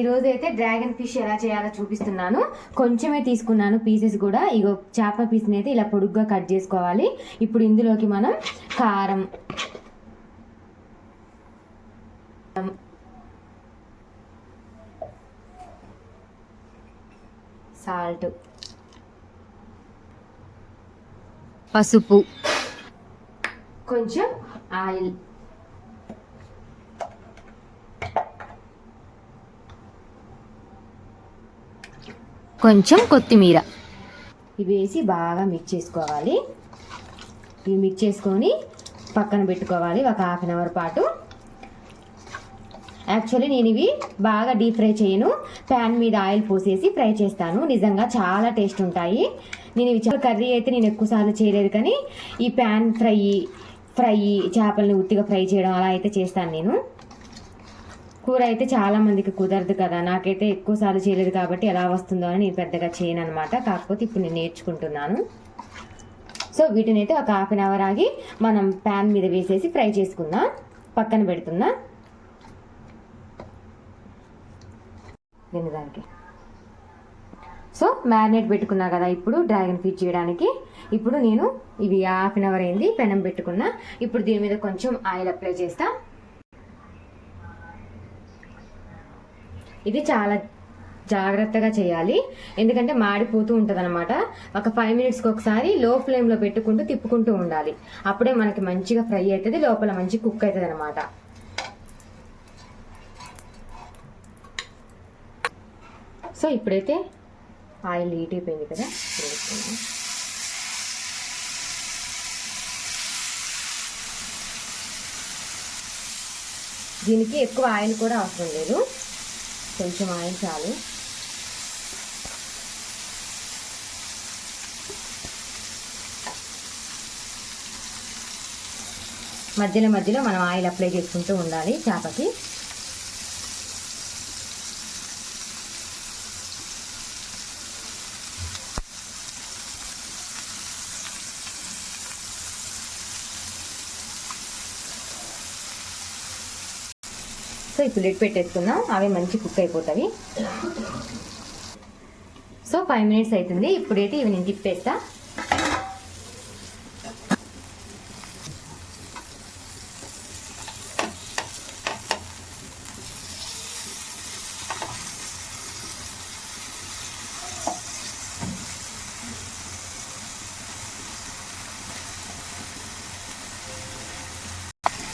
ఈరోజు అయితే dragon fish ఎలా చేయాలో చూపిస్తున్నాను. కొంచెమే తీసుకున్నాను పీసెస్ కూడా. ఇగో చేప పీస్ని అయితే ఇలా పొడుగ్గా కట్ చేసుకోవాలి. ఇప్పుడు ఇందులోకి మనం కారం సాల్ట్ పసుపు కొంచెం ఆయిల్. కొంచెం కొత్తిమీర. ఇవి వేసి బాగా మిక్స్ చేసుకోవాలి. ఇవి మిక్స్ చేసుకొని పక్కన పెట్టుకోవాలి ఒక హాఫ్ అన్ అవర్ పాటు. యాక్చువల్లీ నేను ఇవి బాగా డీప్ ఫ్రై చేయను. ప్యాన్ మీద ఆయిల్ పోసేసి ఫ్రై చేస్తాను. నిజంగా చాలా టేస్ట్ ఉంటాయి. నేను ఇవి చాలా కర్రీ అయితే నేను ఎక్కువసార్లు చేయలేదు కానీ ఈ ప్యాన్ ఫ్రై ఫ్రై చేపలను ఉత్తిగా ఫ్రై చేయడం అలా అయితే చేస్తాను నేను. కూర అయితే చాలా మందికి కుదరదు కదా. నాకైతే ఎక్కువ సార్లు చేయలేదు కాబట్టి ఎలా వస్తుందో అని నేను పెద్దగా చేయను అనమాట కాకపోతే ఇప్పుడు నేను నేర్చుకుంటున్నాను. సో వీటిని అయితే ఒక హాఫ్ అన్ అవర్ ఆగి మనం ప్యాన్ మీద వేసేసి ఫ్రై చేసుకుందాం. పక్కన పెడుతున్నా. దానికి సో మ్యారినేట్ పెట్టుకున్నా కదా ఇప్పుడు డ్రాగన్ ఫిట్ చేయడానికి. ఇప్పుడు నేను ఇవి హాఫ్ అన్ అవర్ అయింది పెనం పెట్టుకున్నా. ఇప్పుడు దీని మీద కొంచెం ఆయిల్ అప్లై చేస్తాను ఇది చాలా జాగ్రత్తగా చేయాలి. ఎందుకంటే మాడిపోతూ ఉంటుంది అనమాట ఒక ఫైవ్ మినిట్స్కి ఒకసారి లో ఫ్లేమ్లో పెట్టుకుంటూ తిప్పుకుంటూ ఉండాలి. అప్పుడే మనకి మంచిగా ఫ్రై అవుతుంది లోపల మంచి కుక్ అవుతుంది అనమాట సో ఇప్పుడైతే ఆయిల్ హీట్ అయిపోయింది కదా దీనికి ఎక్కువ ఆయిల్ కూడా అవసరం లేదు. కొంచెం ఆయిల్ చాలు మధ్యలో మధ్యలో మనం ఆయిల్ అప్లై చేసుకుంటూ ఉండాలి చేపకి. సో ఇప్పుడు లిడ్ పెట్టేసుకుందాం. అవి మంచి కుక్ అయిపోతాయి. సో ఫైవ్ మినిట్స్ అవుతుంది. ఇప్పుడైతే ఇవి నేను తిప్పేస్తా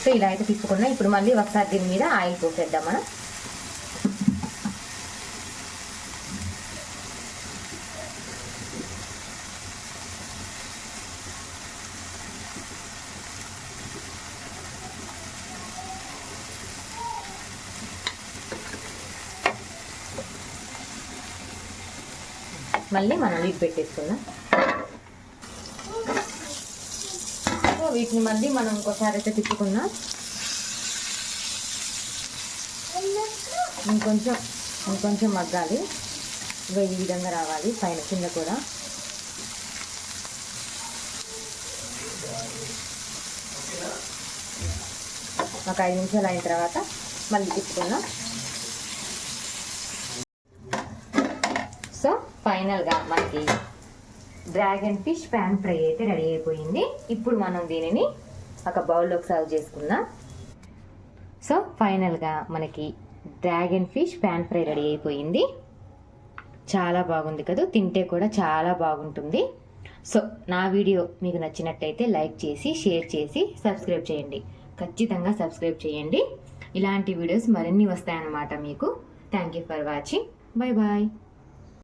సో ఇలా అయితే తిప్పుకున్నా ఇప్పుడు మళ్ళీ ఒకసారి దీని మీద ఆయిల్ పోసేద్దాం మనం. మళ్ళీ మనం లీడ్ పెట్టేసుకుందాం. వీటిని మళ్ళీ మనం ఇంకోసారి అయితే తిప్పుకుందాం. ఇంకొంచెం ఇంకొంచెం మగ్గాలి. ఇగో ఈ విధంగా రావాలి పైన కింద కూడా. ఒక ఐదు నిమిషాలు అయిన తర్వాత మళ్ళీ తిప్పుకుందాం. సో ఫైనల్గా మనకి డ్రాగన్ ఫిష్ ప్యాన్ ఫ్రై అయితే రెడీ అయిపోయింది. ఇప్పుడు మనం దీనిని ఒక బౌల్లోకి సర్వ్ చేసుకుందాం. సో ఫైనల్గా మనకి dragon fish pan fry ready అయిపోయింది. చాలా బాగుంది కదా? తింటే కూడా చాలా బాగుంటుంది. సో నా వీడియో మీకు నచ్చినట్టయితే లైక్ చేసి షేర్ చేసి సబ్స్క్రైబ్ చేయండి. ఖచ్చితంగా సబ్స్క్రైబ్ చేయండి. ఇలాంటి వీడియోస్ మరిన్ని వస్తాయన్నమాట మీకు. Thank you for watching. Bye bye.